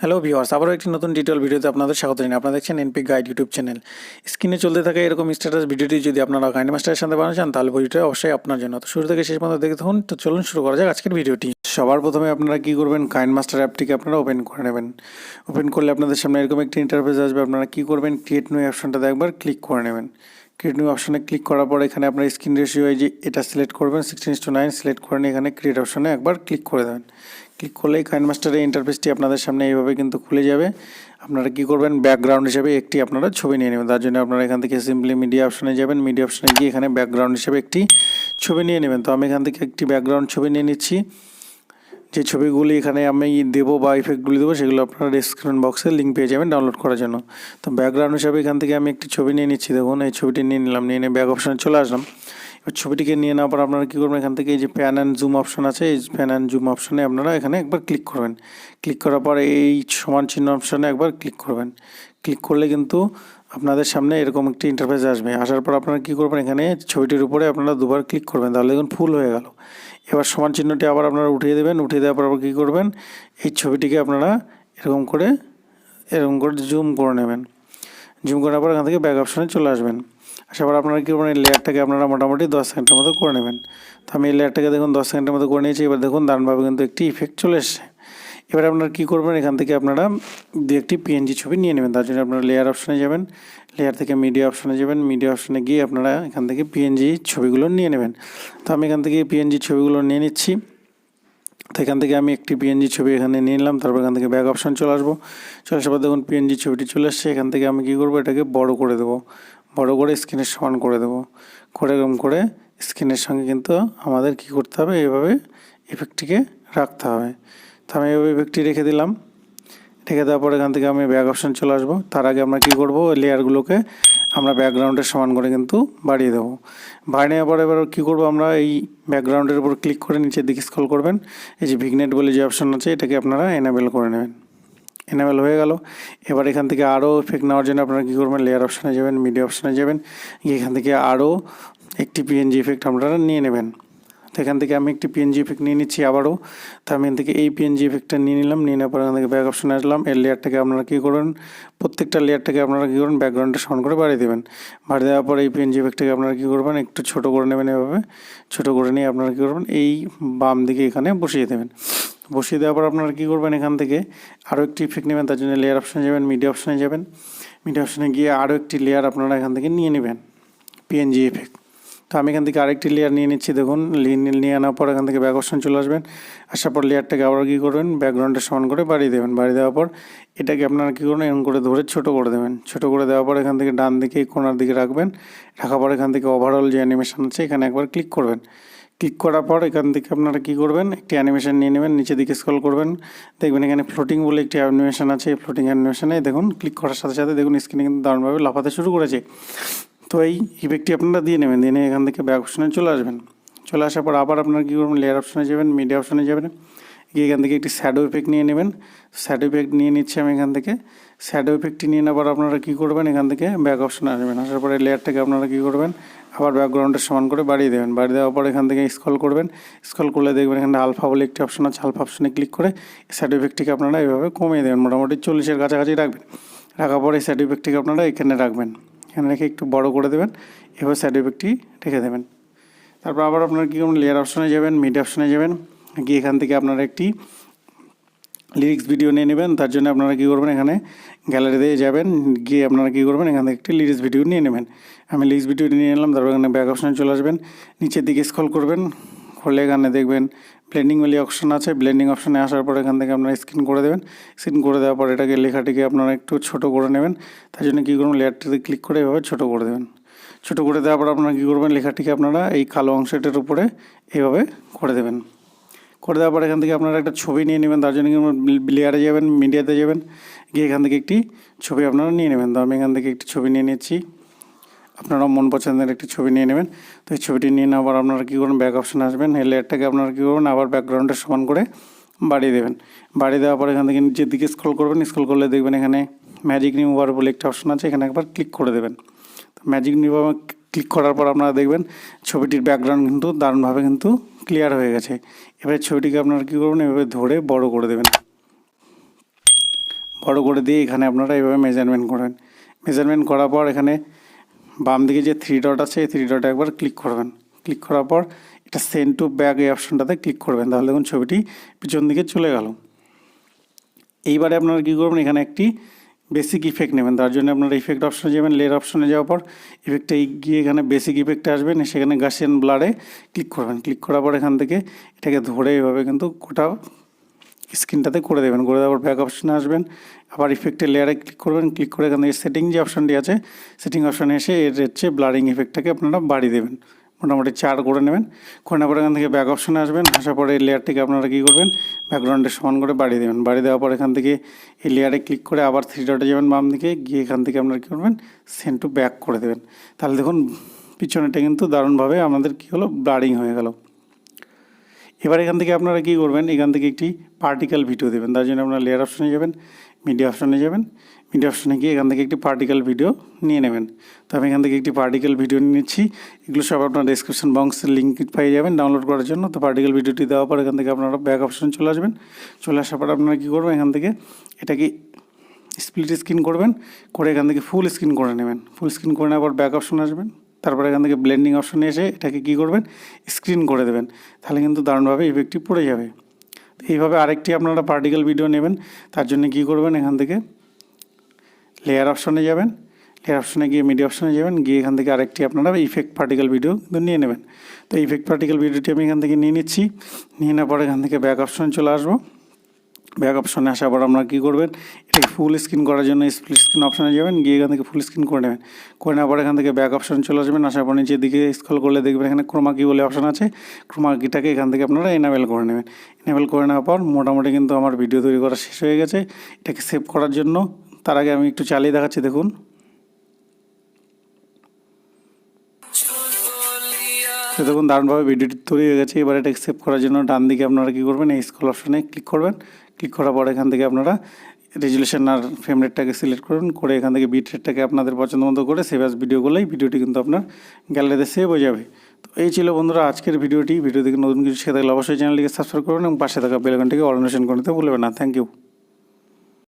Hello viewers আবারও একটি নতুন ডিটেল ভিডিওতে আপনাদের স্বাগত জানাই। আপনারা দেখছেন এনপি গাইড ইউটিউব চ্যানেল স্ক্রিনে চলতে থাকা এরকম স্ট্যাটাস ভিডিওটি যদি আপনারা গাইড মাস্টারের সাথে বানানো চান, তাহলে ভিডিওটা অবশ্যই আপনার জন্য। তো শুরু থেকে শেষ পর্যন্ত দেখতে থাকুন। তো চলুন শুরু করা যাক আজকের ভিডিওটি সবার প্রথমে আপনারা কি করবেন? কাইন মাস্টার অ্যাপটিকে আপনারা ওপেন করে নেবেন। ওপেন করলে আপনাদের সামনে এরকম একটি ইন্টারফেস আসবে। আপনারা কি করবেন? ক্রিয়েট নিউ অপশনটাতে একবার ক্লিক করে নেবেন। ক্রিয়েট নিউ অপশনে ক্লিক করার পর এখানে আপনার স্ক্রিন রেশিও এই যে এটা সিলেক্ট করবেন সিক্সটিন টু নাইন সিলেক্ট করে নিয়ে এখানে ক্রিয়েট অপশনে একবার ক্লিক করে দেবেন। ক্লিক করলেই কাইন মাস্টারের ইন্টারফেসটি আপনাদের সামনে এইভাবে কিন্তু খুলে যাবে। আপনারা কি করবেন? ব্যাকগ্রাউন্ড হিসেবে একটি আপনারা ছবি নিয়ে নেবেন। তার জন্য আপনারা এখান থেকে সিম্পলি মিডিয়া অপশনে যাবেন। মিডিয়া অপশনে গিয়ে এখানে ব্যাকগ্রাউন্ড হিসেবে একটি ছবি নিয়ে নেবেন। তো আমি এখান থেকে একটি ব্যাকগ্রাউন্ড ছবি নিয়ে নিচ্ছি। যে ছবিগুলি এখানে আমি দেবো বা ইফেক্টগুলি দেবো, সেগুলো আপনারা ডিসক্রিপশন বক্সে লিঙ্ক পেয়ে যাবেন ডাউনলোড করার জন্য। তো ব্যাকগ্রাউন্ড হিসাবে এখান থেকে আমি একটি ছবি নিয়ে নিচ্ছি। দেখুন, এই ছবিটি নিয়ে নিলাম, নিয়ে নিয়ে ব্যাক অপশনে চলে আসলাম। এবার ছবিটিকে নিয়ে নেওয়ার পর আপনারা কী করবেন, এখান থেকে এই যে প্যান অ্যান্ড জুম অপশন আছে, এই প্যান অ্যান্ড জুম অপশনে আপনারা এখানে একবার ক্লিক করবেন। ক্লিক করার পর এই সমান চিহ্ন অপশনে একবার ক্লিক করবেন। ক্লিক করলে কিন্তু আপনাদের সামনে এরকম একটি ইন্টারফেস আসবে। আসার পর আপনারা কী করবেন এখানে? ছবিটির উপরে আপনারা দুবার ক্লিক করবেন। তাহলে দেখুন ফুল হয়ে গেল। এবার সমান চিহ্নটি আবার আপনারা উঠিয়ে দেবেন। উঠিয়ে দেওয়ার পর আবার কী করবেন? এই ছবিটিকে আপনারা এরকম করে এরকম করে জুম করে নেবেন। জুম করার পর এখান থেকে ব্যাক অপশনে চলে আসবেন। আসার পর আপনারা কী করবেন? এই লেয়ারটাকে আপনারা মোটামুটি দশ সেকেন্ডের মতো করে নেবেন। তো আমি এই লেয়ারটাকে দেখুন দশ সেকেন্ডের মতো করে নিয়েছি। এবার দেখুন, দারুণভাবে কিন্তু একটি ইফেক্ট চলে এসছে। এবার আপনারা কী করবেন? এখান থেকে আপনারা দু একটি পিএনজি ছবি নিয়ে নেবেন। তার জন্য আপনারা লেয়ার অপশানে যাবেন। লেয়ার থেকে মিডিয়া অপশনে যাবেন। মিডিয়া অপশানে গিয়ে আপনারা এখান থেকে পিএনজি ছবিগুলো নিয়ে নেবেন। তো আমি এখান থেকে পিএনজি ছবিগুলো নিয়ে নিচ্ছি। তো এখান থেকে আমি একটি পিএনজি ছবি এখানে নিয়ে নিলাম। তারপর এখান থেকে ব্যাক অপশান চলে আসব। চলে আসার পর দেখুন পিএনজি ছবিটি চলে আসছে। এখান থেকে আমি কী করব? এটাকে বড় করে দেবো। বড় করে স্ক্রিনের সমান করে দেবো। করে এরকম করে স্ক্রিনের সঙ্গে কিন্তু আমাদের কি করতে হবে? এভাবে ইফেক্টটিকে রাখতে হবে। তো আমি এইভাবে ইফেক্টটি রেখে দিলাম। রেখে দেওয়ার পর এখান থেকে আমি ব্যাক অপশন চলে আসব। তার আগে আমরা কী করব? ওই লেয়ারগুলোকে আমরা ব্যাকগ্রাউন্ডের সমান করে কিন্তু বাড়িয়ে দেবো। বাড়িয়ে নেওয়ার পর এবার কী করব আমরা? এই ব্যাকগ্রাউন্ডের উপর ক্লিক করে নিচের দিকে স্ক্রল করবেন। এই যে ভিগনেট বলে যে অপশন আছে, এটাকে আপনারা এনাবেল করে নেবেন। এনাবেল হয়ে গেল। এবার এখান থেকে আরও এফেক্ট নেওয়ার জন্য আপনারা কী করবেন? লেয়ার অপশানে যাবেন মিডিয়া অপশানে যাবেন। এখান থেকে আরও একটি পিএনজি ইফেক্ট আপনারা নিয়ে নেবেন। এখান থেকে আমি একটি পিএনজি ইফেক্ট নিয়ে নিচ্ছি আবারও। তো আমি এখান থেকে এই পিএনজি ইফেক্টটা নিয়ে নিলাম, নিয়ে নেওয়ার পর এখান থেকে ব্যাক অপশানে আসলাম। এর লেয়ারটাকে আপনারা কী করবেন? প্রত্যেকটা লেয়ারটাকে আপনারা কী করবেন? ব্যাকগ্রাউন্ডটা সমান করে বাড়িয়ে দেবেন। বাড়িয়ে দেওয়ার পর এই পিএনজি ইফেক্টটাকে আপনারা কী করবেন? একটু ছোটো করে নেবেন এভাবে। ছোটো করে নিয়ে আপনারা কী করবেন? এই বাম দিকে এখানে বসিয়ে দেবেন। বসিয়ে দেওয়ার পর আপনারা কী করবেন? এখান থেকে আরও একটি ইফেক্ট নেবেন। তার জন্য লেয়ার অপশানে যাবেন মিডিয়া অপশানে যাবেন। মিডিয়া অপশানে গিয়ে আরও একটি লেয়ার আপনারা এখান থেকে নিয়ে নেবেন। পিএনজি ইফেক্ট তো আমি এখান থেকে আরেকটি লেয়ার নিয়ে নিচ্ছি, দেখুন। নিয়ে আনার পর এখান থেকে ব্যাক অপশন চলে আসবেন। আসার পর লেয়ারটাকে আবার কী করবেন? ব্যাকগ্রাউন্ডের সমান করে বাড়িয়ে দেবেন। বাড়িয়ে দেওয়ার পর এটাকে আপনারা কী করবেন? এরকম করে ধরে ছোটো করে দেবেন। ছোটো করে দেওয়ার পর এখান থেকে ডান দিকে, কোনার দিকে রাখবেন। রাখার পর এখান থেকে ওভারঅল যে অ্যানিমেশন আছে, এখানে একবার ক্লিক করবেন। ক্লিক করার পর এখান থেকে আপনারা কী করবেন? একটি অ্যানিমেশন নিয়ে নেবেন। নিচের দিকে স্ক্রল করবেন। দেখবেন এখানে ফ্লোটিং বলে একটি অ্যানিমেশন আছে। এই ফ্লোটিং অ্যানিমেশনে দেখুন ক্লিক করার সাথে সাথে দেখুন স্ক্রিনে কিন্তু দারুণভাবে লাফাতে শুরু করেছে। তো এই ইফেক্টটি আপনারা দিয়ে নেবেন, দিয়ে এখান থেকে ব্যাক অপশনে চলে আসবেন। চলে আসার পর আবার আপনারা কী করবেন লেয়ার অপশনে যাবেন মিডিয়া অপশনে যাবেন। গিয়ে এখান থেকে একটি শ্যাডো ইফেক্ট নিয়ে নেবেন। শ্যাডো ইফেক্ট নিয়ে নিচ্ছি আমি এখান থেকে। শ্যাডো ইফেক্টটি নিয়ে নেওয়ার আপনারা কী করবেন, এখান থেকে ব্যাক অপশনে আসবেন। আসার পরে লেয়ারটাকে আপনারা কী করবেন, আবার ব্যাকগ্রাউন্ডের সমান করে বাড়িয়ে দেবেন। বাড়িয়ে দেওয়ার পর এখান থেকে স্ক্রল করবেন। স্ক্রল করলে দেখবেন এখানে আলফা বলে একটি অপশন আছে। আলফা অপশনে ক্লিক করে শ্যাডো ইফেক্টটিকে আপনারা এইভাবে কমিয়ে দেবেন। মোটামুটি চল্লিশের কাছাকাছি রাখবেন। রাখার পরে ইফেক্টটিকে আপনারা এখানে রাখবেন। এখানে রেখে একটু বড় করে দেবেন এবার সাইড ইফেক্টটি রেখে দেবেন। তারপর আবার আপনারা কী করবেন লেয়ার অপশনে যাবেন মিড অপশনে যাবেন, গিয়ে এখান থেকে আপনারা একটি লিরিক্স ভিডিও নিয়ে নেবেন, তার জন্য আপনারা কী করবেন, এখানে গ্যালারিতে যাবেন, গিয়ে আপনারা কী করবেন, এখান থেকে একটি লিরিক্স ভিডিও নিয়ে নেবেন। আমি লিরিক্স ভিডিও নিয়ে নিলাম, তারপর এখানে ব্যাক অপশনে চলে আসবেন, নিচের দিকে স্ক্রল করবেন, করলে এখানে দেখবেন ব্লেন্ডিং বলে অপশন আছে ব্লেন্ডিং অপশনে আসার পর এখান থেকে আপনারা স্ক্রিন করে দেবেন। স্ক্রিন করে দেওয়ার পর এটাকে লেখাটিকে আপনারা একটু ছোট করে নেবেন। তার জন্য কী করবেন লেয়ারটিতে ক্লিক করে এভাবে ছোটো করে দেবেন। ছোটো করে দেওয়ার পর আপনারা কী করবেন, লেখাটিকে আপনারা এই কালো অংশটার উপরে এভাবে করে দেবেন। করে দেওয়ার পর এখান থেকে আপনারা একটা ছবি নিয়ে নেবেন, তার জন্য লেয়ারে যাবেন মিডিয়াতে যাবেন। গিয়ে এখান থেকে একটি ছবি আপনারা নিয়ে নেবেন। তো আমি এখান থেকে একটি ছবি নিয়ে নিচ্ছি। আপনারা মন পছন্দের একটি ছবি নিয়ে নেবেন। তো এই ছবিটি নিয়ে পর আপনারা কী করবেন? ব্যাক অপশানে আসবেন। এই লেয়ারটাকে আপনারা কী করবেন? আবার ব্যাকগ্রাউন্ডের সমান করে বাড়িয়ে দেবেন। বাড়িয়ে দেওয়ার পর এখান থেকে নিচের দিকে স্ক্রল করবেন। স্ক্রল করলে দেখবেন এখানে ম্যাজিক রিমুভার বলে একটা অপশন আছে। এখানে একবার ক্লিক করে দেবেন। তো ম্যাজিক রিমুভার ক্লিক করার পর আপনারা দেখবেন ছবিটির ব্যাকগ্রাউন্ড কিন্তু দারুণভাবে কিন্তু ক্লিয়ার হয়ে গেছে। এবারে ছবিটিকে আপনারা কী করবেন? এভাবে ধরে বড় করে দেবেন। বড় করে দিয়ে এখানে আপনারা এভাবে মেজারমেন্ট করবেন মেজারমেন্ট করার পর এখানে বাম দিকে যে থ্রি ডট আছে, এই থ্রি ডটে একবার ক্লিক করবেন। ক্লিক করার পর এটা সেন্ড টু ব্যাক এই অপশনটাতে ক্লিক করবেন। তাহলে দেখুন ছবিটি পিছন দিকে চলে গেল। এইবারে আপনারা কী করবেন? এখানে একটি বেসিক ইফেক্ট নেবেন। তার জন্য আপনারা ইফেক্ট অপশনে যাবেন লেয়ার অপশনে যাওয়ার পর ইফেক্টে গিয়ে এখানে বেসিক ইফেক্টে আসবেন সেখানে গাছিয়ান ব্লারে ক্লিক করবেন। ক্লিক করার পর এখান থেকে এটাকে ধরে এভাবে কিন্তু গোটা স্ক্রিনটাতে করে দেবেন। করে দেওয়ার ব্যাক অপশানে আসবেন। আবার ইফেক্টের লেয়ারে ক্লিক করবেন। ক্লিক করে এখান থেকে সেটিং যে অপশানটি আছে সেটিং অপশানে এসে এর হচ্ছে ব্লারিং ইফেক্টটাকে আপনারা বাড়িয়ে দেবেন। মোটামুটি চার করে নেবেন। করে পর এখান থেকে ব্যাক অপশানে আসবেন। আসার পরে এই লেয়ারটিকে আপনারা কী করবেন? ব্যাকগ্রাউন্ডে সমান করে বাড়িয়ে দেবেন। বাড়িয়ে দেওয়ার পর এখান থেকে এই লেয়ারে ক্লিক করে আবার থ্রি ডটে যাবেন বাম দিকে। গিয়ে এখান থেকে আপনারা কী করবেন? সেন্ড টু ব্যাক করে দেবেন। তাহলে দেখুন পিছনেটা কিন্তু দারুণভাবে আমাদের কী হলো? ব্লারিং হয়ে গেল। এবার এখান থেকে আপনারা কী করবেন? এখান থেকে একটি পার্টিকেল ভিডিও দেবেন। তার জন্য আপনারা লেয়ার অপশনে যাবেন মিডিয়া অপশনে যাবেন মিডিয়া অপশনে গিয়ে এখান থেকে একটি পার্টিকেল ভিডিও নিয়ে নেবেন। তো আমি এখান থেকে একটি পার্টিকেল ভিডিও নিচ্ছি। এগুলো সব আপনার ডিসক্রিপশন বক্সের লিঙ্ক পেয়ে যাবেন ডাউনলোড করার জন্য। তো পার্টিকেল ভিডিওটি দেওয়ার পর এখান থেকে আপনারা ব্যাক অপশনে চলে আসবেন। চলে আসার পর আপনারা কী করবেন? এখান থেকে এটাকে স্প্লিট স্ক্রিন করবেন। করে এখান থেকে ফুল স্ক্রিন করে নেবেন। ফুল স্ক্রিন করে নেওয়ার পর ব্যাক অপশনে আসবেন। তারপরে এখান থেকে ব্লেন্ডিং অপশনে এসে এটাকে কী করবেন? স্ক্রিন করে দেবেন। তাহলে কিন্তু দারুণভাবে ইফেক্টটি পড়ে যাবে। এইভাবে আরেকটি আপনারা পার্টিকেল ভিডিও নেবেন। তার জন্য কী করবেন? এখান থেকে লেয়ার অপশনে যাবেন। লেয়ার অপশনে গিয়ে মিডিয়া অপশনে যাবেন। গিয়ে এখান থেকে আরেকটি আপনারা ইফেক্ট পার্টিকেল ভিডিও কিন্তু নিয়ে নেবেন। তো ইফেক্ট পার্টিকেল ভিডিওটি আমি এখান থেকে নিয়ে নিচ্ছি। নিয়ে নেওয়ার পরে এখান থেকে ব্যাক অপশনে চলে আসব। ব্যাক অপশনে আসার পর আপনারা কী করবেন? এটাকে ফুল স্ক্রিন করার জন্য স্প্লিট স্ক্রিন অপশনে যাবেন, গিয়ে এখান থেকে ফুল স্ক্রিন করে নেবেন। করে নেওয়ার পর এখান থেকে ব্যাক অপশন চলে আসবেন, আসার পর নিচের দিকে স্ক্রল করলে দেখবেন এখানে ক্রোমাকি বলে অপশন আছে। ক্রোমাকিটাকে এখান থেকে আপনারা এনাবেল করে নেবেন। এনাবেল করে নেওয়ার পর মোটামুটি কিন্তু আমার ভিডিও তৈরি করা শেষ হয়ে গেছে। এটাকে সেভ করার জন্য তার আগে আমি একটু চালিয়ে দেখাচ্ছি, দেখুন। তো দেখুন, দারুণভাবে ভিডিওটি তৈরি হয়ে গেছে। এবার এটা সেভ করার জন্য ডান দিকে আপনারা কী করবেন? এই স্কল অপশনে ক্লিক করবেন। ক্লিক করার পর এখান থেকে আপনারা রেজুলেশন আর ফ্রেম রেটটাকে সিলেক্ট করুন, করে এখান থেকে বিট রেটটাকে আপনাদের পছন্দ মতো করে সেভ অ্যাস ভিডিও করলেই ভিডিওটি কিন্তু আপনার গ্যালারিতে সেভ হয়ে যাবে। তো এই ছিল বন্ধুরা আজকের ভিডিওটি। ভিডিও থেকে নতুন কিছু শিখে থাকলে অবশ্যই চ্যানেলটিকে সাবস্ক্রাইব করুন এবং পাশে থাকা বেলকনটিকে করে করতে ভুলবেন না। Thank you